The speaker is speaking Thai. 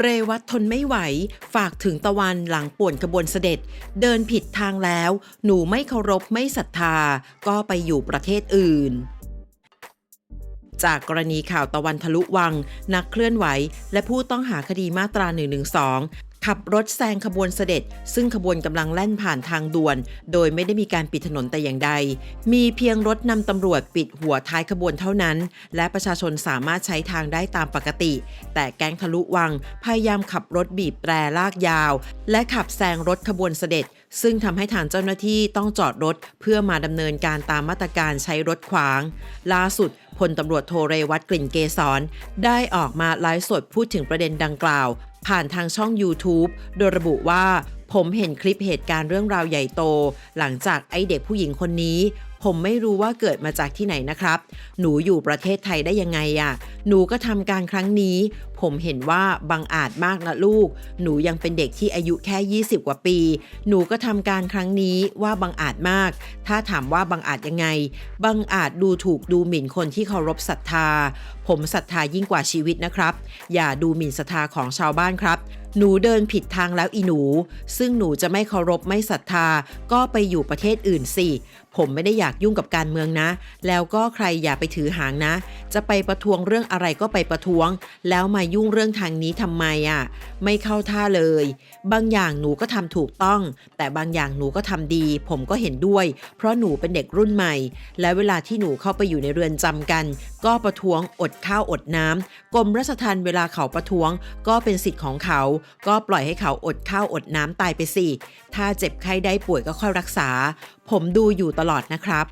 เรวัตทนไม่ไหว ฝากถึงตะวันหลังป่วนขบวนเสด็จ เดินผิดทางแล้ว หนูไม่เคารพไม่ศรัทธา ก็ไปอยู่ประเทศอื่นจากกรณีข่าวตะวันทะลุวัง นักเคลื่อนไหว และผู้ต้องหาคดีมาตรา 112 ขับรถแซงขบวนเสด็จ ซึ่งขบวนกำลังแล่นผ่านทางด่วน โดยไม่ได้มีการปิดถนนแต่อย่างใด มีเพียงรถนำตำรวจปิดหัวท้ายขบวนเท่านั้น และประชาชนสามารถใช้ทางได้ตามปกติ แต่แก๊งทะลุวังพยายามขับรถบีบแตรลากยาว และขับแซงรถขบวนเสด็จ ซึ่งทำให้ทางเจ้าหน้าที่ต้องจอดรถเพื่อมาดำเนินการตามมาตรการใช้รถขวาง ล่าสุดพลตำรวจโทเรวัตกลิ่นเกษรได้ออกมาไลฟ์สดพูดถึงประเด็นดังกล่าว ผ่านทางช่อง YouTube โดยระบุว่าผมเห็นคลิปเหตุการณ์เรื่องราวใหญ่โต หลังจากไอเด็กผู้หญิงคนนี้ ผมไม่รู้ว่าเกิดมาจากที่ไหนนะครับ หนูอยู่ประเทศไทยได้ยังไงอะหนูก็ทำการครั้งนี้ ผมเห็นว่าบังอาจมากนะลูก หนูยังเป็นเด็กที่อายุแค่ 20 กว่าปี หนูก็ทำการครั้งนี้ว่าบังอาจมาก ถ้าถามว่าบังอาจยังไง บังอาจดูถูกดูหมิ่นคนที่เคารพศรัทธา ผมศรัทธายิ่งกว่าชีวิตนะครับ อย่าดูหมิ่นศรัทธาของชาวบ้านครับ หนูเดินผิดทางแล้วอีหนู ซึ่งหนูจะไม่เคารพไม่ศรัทธา ก็ไปอยู่ประเทศอื่นสิ ผมไม่ได้อยากยุ่งกับการเมืองนะ แล้วก็ใครอย่าไปถือหางนะ จะไปประท้วงเรื่องอะไรก็ไปประท้วง แล้วมายุ่งเรื่องทางนี้ทำไมอะ ไม่เข้าท่าเลย บางอย่างหนูก็ทำถูกต้อง แต่บางอย่างหนูก็ทำดี ผมก็เห็นด้วย เพราะหนูเป็นเด็กรุ่นใหม่ และเวลาที่หนูเข้าไปอยู่ในเรือนจำกัน ก็ประท้วงอดข้าวอดน้ำกรมราชทัณฑ์เวลาเขาประท้วง ก็เป็นสิทธิ์ของเขาก็ปล่อยให้เขาอดข้าวอดน้ำตายไปสิ ถ้าเจ็บไข้ได้ป่วยก็ค่อยรักษา ผมดูอยู่ตลอดนะครับ